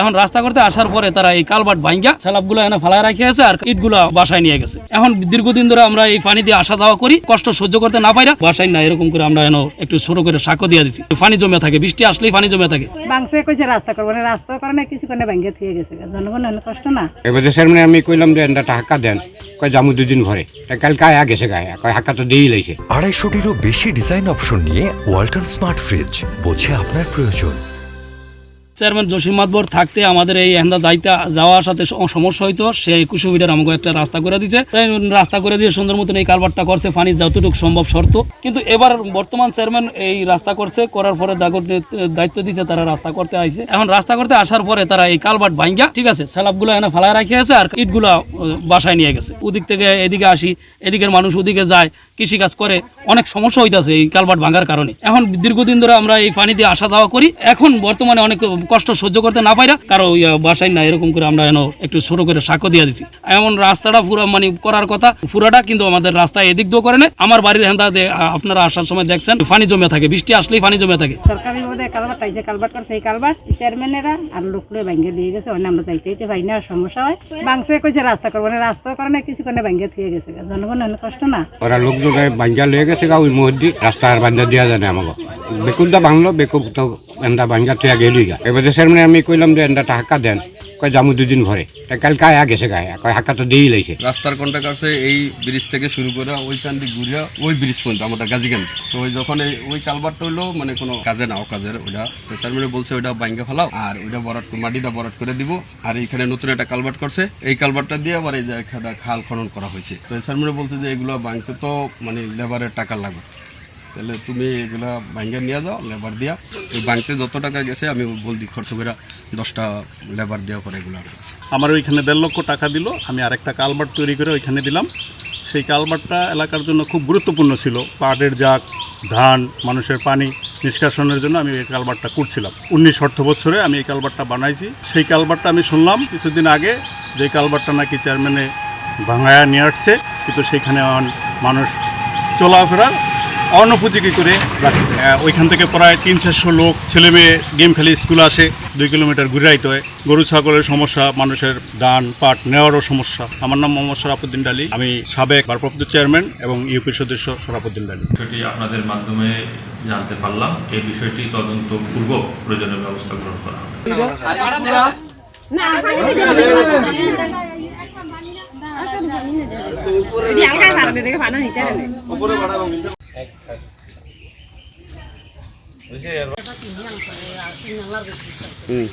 এখন রাস্তা করতে আসার পরে তারা এই কালবাট ভাঙ্গা স্যালাবগুলো এনে ফালায় রাখে আছে আর ইটগুলো বাসায় নিয়ে গেছে। এখন দীর্ঘদিন ধরে আমরা এই পানি দিয়ে আসা যাওয়া করি কষ্ট সহ্য করতে না পাইরা বাসায় না এরকম করে আমরা এনে একটু ছোট করে সাঁকো দিয়ে দিচ্ছি পানি জমে থাকে বৃষ্টি আসলেই পানি জমে থাকে। বাংসে কইছে রাস্তা করব না রাস্তা করে না কিছু করে ভেঙে থুয়ে গেছে। জনগণ কষ্ট না। এবার দেশের মানে আমি কইলাম যে এটা হাক্কা দেন কয় জামু দুদিন ঘরে তা কালকে আয়া গেছে গায়ে কয় হাক্কা তো দিয়েই লাইছে। আড়াইশোটিরও বেশি ডিজাইন অপশন নিয়ে ওয়ালটন স্মার্ট ফ্রিজ বোঝে আপনার প্রয়োজন। চেয়ারম্যান জসিম মাতবর থাকতে আমাদের এই এন্দা যাইতে, যাওয়ার সাথে স- সমস্যা হইতো, সে একুশে মিটার আমাকে একটা রাস্তা করে দিছে। রাস্তা করে দিয়ে সুন্দর মতন এই কালভারটা করছে পানি যতটুকু সম্ভব শর্ত। কিন্তু এবার বর্তমান চেয়ারম্যান এই রাস্তা করছে, করার পরে জাগর দায়িত্ব দিছে, তারা রাস্তা করতে আইছে। এখন রাস্তা করতে আসার পরে তারা এই কালভার্ট ভাঙ্গা, ঠিক আছে স্যালাবগুলো এনে ফালায় রাখে আছে আর ইটগুলো বাসায় নিয়ে গেছে। ওদিক থেকে এদিকে আসি, এদিকের মানুষ ওদিকে যায়, কৃষিকাজ করে, অনেক সমস্যা হইতাছে এই কালভার্ট ভাঙার কারণে। এখন দীর্ঘদিন ধরে আমরা এই পানি দিয়ে আসা যাওয়া করি। এখন বর্তমানে অনেক কষ্ট সহ্য করতে না পাইরা কারও বাসায় না এরকম করে আমরা এনে একটু ছোট করে সাঁকো দিয়ে দিছি। এমন রাস্তাটা পুরো মানে করার কথা পুরাটা কিন্তু আমাদের রাস্তা এদিক দিয়েও করে না আমার বাড়ির হেন্দা আপনারা আসার সময় দেখছেন পানি জমে থাকে বৃষ্টি আসলেই পানি জমে থাকে। সরকারি বোধহয় কালবার তাইছে কালবার করছে এই কালবার চেয়ারম্যানেরা আর লোকগুলো ভেঙে দিয়ে গেছে অন্য আমরা যাইতে না সমস্যা হয়। বাংসে কইছে রাস্তা করব না রাস্তা করে না কিছু করে ভেঙে থুয়ে গেছে। জনগণ অনেক কষ্ট না। ওরা লোকজন বাঞ্জা লয়ে গেছে গা ওই মধ্যে রাস্তা আর বাঞ্জা দিয়া জানে আমাকে বেকুলটা বেকুব তো এন্দা বাঞ্জা তুই গেলই গা। এবার দেশের মানে আমি কইলাম যে এটা হাক্কা দেন, কয় জামু দুদিন ঘরে কাল কালকে আয়া গেছে গায়ে, কয় হাক্কা তো দিয়েই লাইছে। রাস্তার কন্ট্রাক্ট আছে এই ব্রিজ থেকে শুরু করে ওইখান দিয়ে ঘুরে ওই ব্রিজ পর্যন্ত আমাদের গাজীগঞ্জ তো ওই যখন এই ওই কালবারটা হইল মানে কোনো কাজে না কাজের ওইটা। তো স্যার মানে বলছে ওইটা বাইঙ্গা ফেলাও, আর ওইটা বরাট মাটিটা বরাট করে দিব। আর এইখানে নতুন একটা কালভার্ট করছে। এই কালভার্টটা দিয়ে আবার এই একটা খাল খনন করা হয়েছে। তো স্যার মানে বলছে যে এগুলো ভাঙতে তো মানে লেবারের টাকা লাগবে। তাহলে তুমি এগুলা ভাঙ্গা নিয়ে যাও লেবার দিয়া। এই ভাঙতে যত টাকা গেছে, আমি বলছি খরচ করে দশটা লেবার দেওয়া করে এগুলো আমার ওইখানে দেড় লক্ষ টাকা দিল, আমি আরেকটা কালভার্ট তৈরি করে ওইখানে দিলাম। সেই কালভার্টটা এলাকার জন্য খুব গুরুত্বপূর্ণ ছিল। পাটের জাগ, ধান, মানুষের পানি নিষ্কাশনের জন্য আমি এই কালভার্টটা করছিলাম। উনিশ অর্থ বছরে আমি এই কালভার্টটা বানাইছি। সেই কালভার্টটা আমি শুনলাম কিছুদিন আগে যে কালভার্টটা নাকি চেয়ারম্যানে ভাঙায়া নিয়ে আসছে, কিন্তু সেখানে এখন মানুষ চলাফেরার অনুপযোগী করে রাখছে ওইখান থেকে প্রায় তিন চারশো লোক ছেলে মেয়ে গেম খেলে স্কুল আসে দুই কিলোমিটার ঘুরে আইতে হয় গরু ছাগলের সমস্যা মানুষের ধান পাট নেওয়ারও সমস্যা আমার নাম মোহাম্মদ সরাফুদ্দিন ডালি আমি সাবেক ভারপ্রাপ্ত চেয়ারম্যান এবং ইউপি সদস্য সরাফুদ্দিন ডালি বিষয়টি আপনাদের মাধ্যমে জানতে পারলাম এই বিষয়টি তদন্ত পূর্বক প্রয়োজনীয় ব্যবস্থা গ্রহণ করা হবে হুম